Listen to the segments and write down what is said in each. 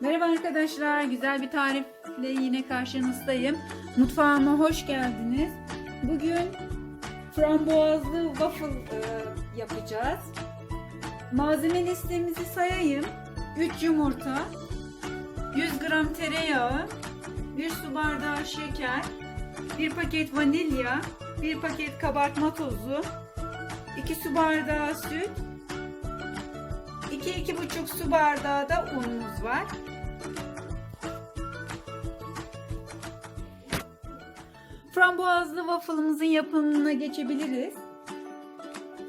Merhaba arkadaşlar, güzel bir tarifle yine karşınızdayım. Mutfağıma hoş geldiniz. Bugün frambuazlı waffle e, yapacağız. Malzeme listemizi sayayım. 3 yumurta, 100 gram tereyağı, 1 su bardağı şeker, 1 paket vanilya, 1 paket kabartma tozu, 2 su bardağı süt, 2-2,5 su bardağı da unumuz var. Frambuazlı waffle'ımızın yapımına geçebiliriz.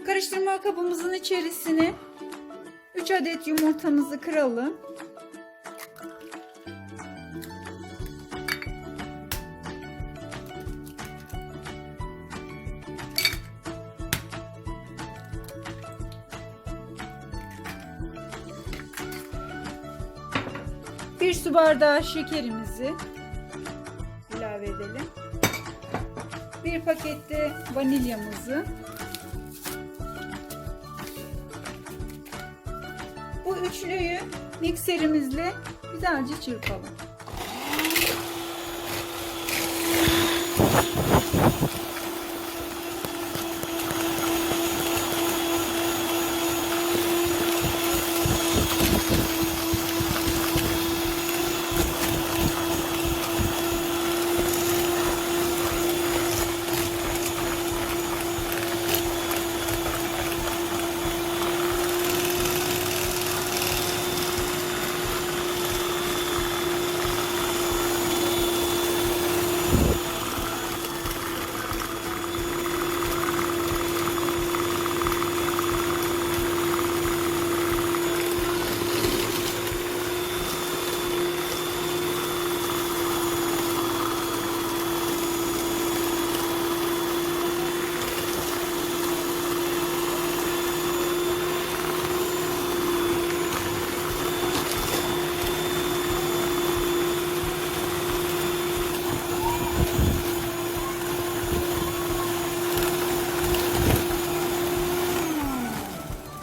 Karıştırma kabımızın içerisine 3 adet yumurtamızı kıralım. Bir su bardağı şekerimizi Bir pakette vanilyamızı. Bu üçlüyü mikserimizle güzelce çırpalım.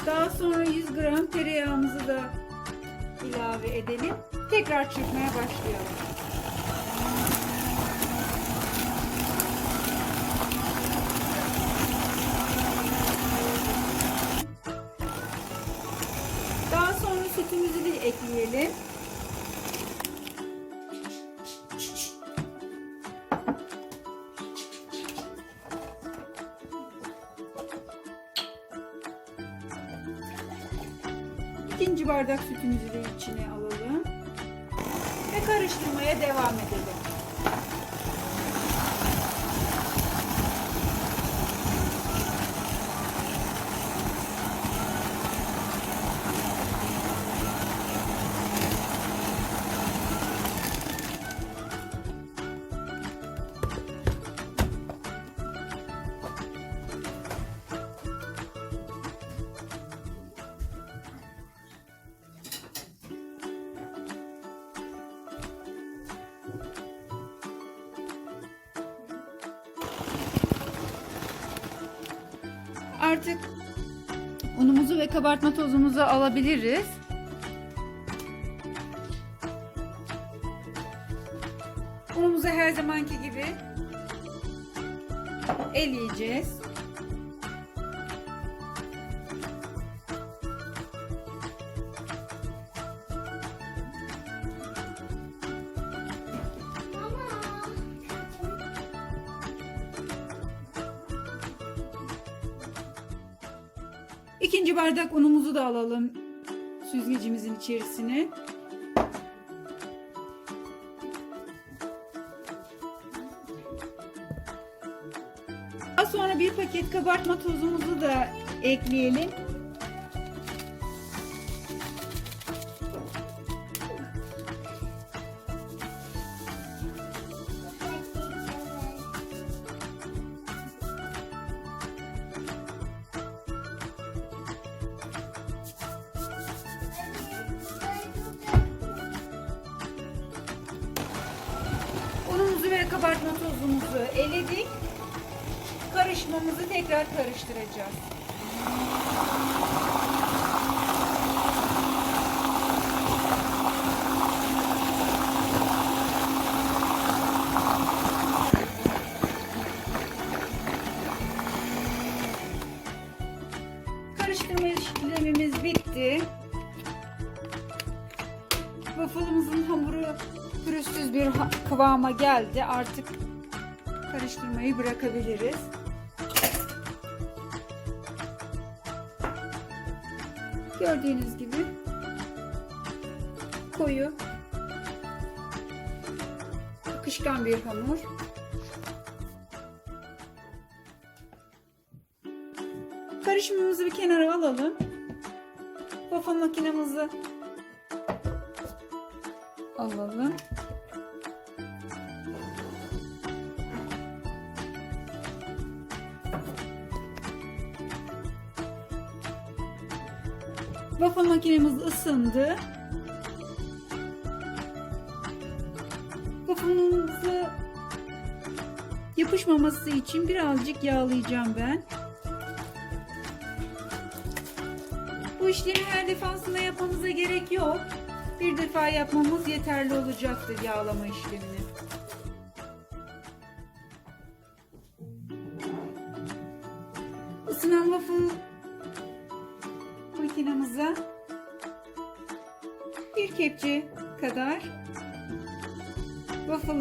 Daha sonra 100 gram tereyağımızı da ilave edelim. Tekrar çırpmaya başlayalım. Daha sonra sütümüzü de ekleyelim. İkinci bardak sütümüzü de içine alalım. Ve karıştırmaya devam edelim. Artık unumuzu ve kabartma tozumuzu alabiliriz. Unumuzu her zamanki gibi eleyeceğiz. İkinci bardak unumuzu da alalım süzgecimizin içerisine. Daha sonra bir paket kabartma tozumuzu da ekleyelim. Kabartma tozumuzu eledik. Karışmamızı tekrar karıştıracağız. Hamuru pürüzsüz bir kıvama geldi. Artık karıştırmayı bırakabiliriz. Gördüğünüz gibi koyu akışkan bir hamur. Karışımımızı bir kenara alalım. Waffle makinemizi alalım. Waffle makinemiz ısındı. Waffle'ımızı yapışmaması için birazcık yağlayacağım ben. Bu işlemi her defasında yapmamıza gerek yok. Bir defa yapmamız yeterli olacaktır yağlama işlemini. Isınan waffle makinamıza bir kepçe kadar waffle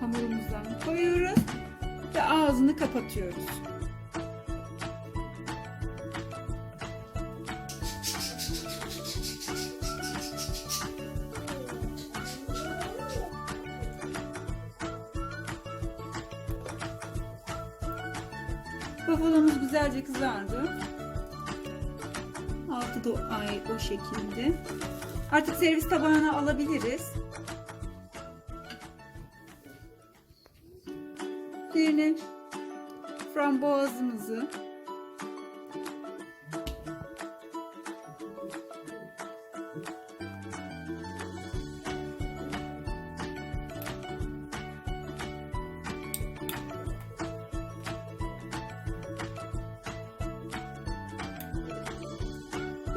hamurumuzdan koyuyoruz ve ağzını kapatıyoruz. Waffle'ımız güzelce kızardı. Altı da ay o şekilde. Artık servis tabağına alabiliriz. Üzerine frambuazımızı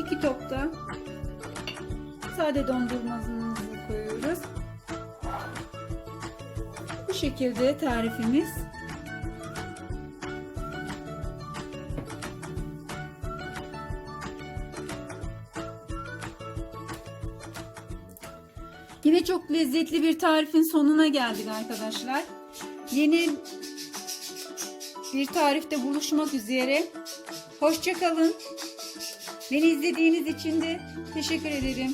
iki topta sade dondurmamızı koyuyoruz. Bu şekilde tarifimiz. Yine çok lezzetli bir tarifin sonuna geldik arkadaşlar. Yeni bir tarifte buluşmak üzere. Hoşçakalın. Beni izlediğiniz için de teşekkür ederim.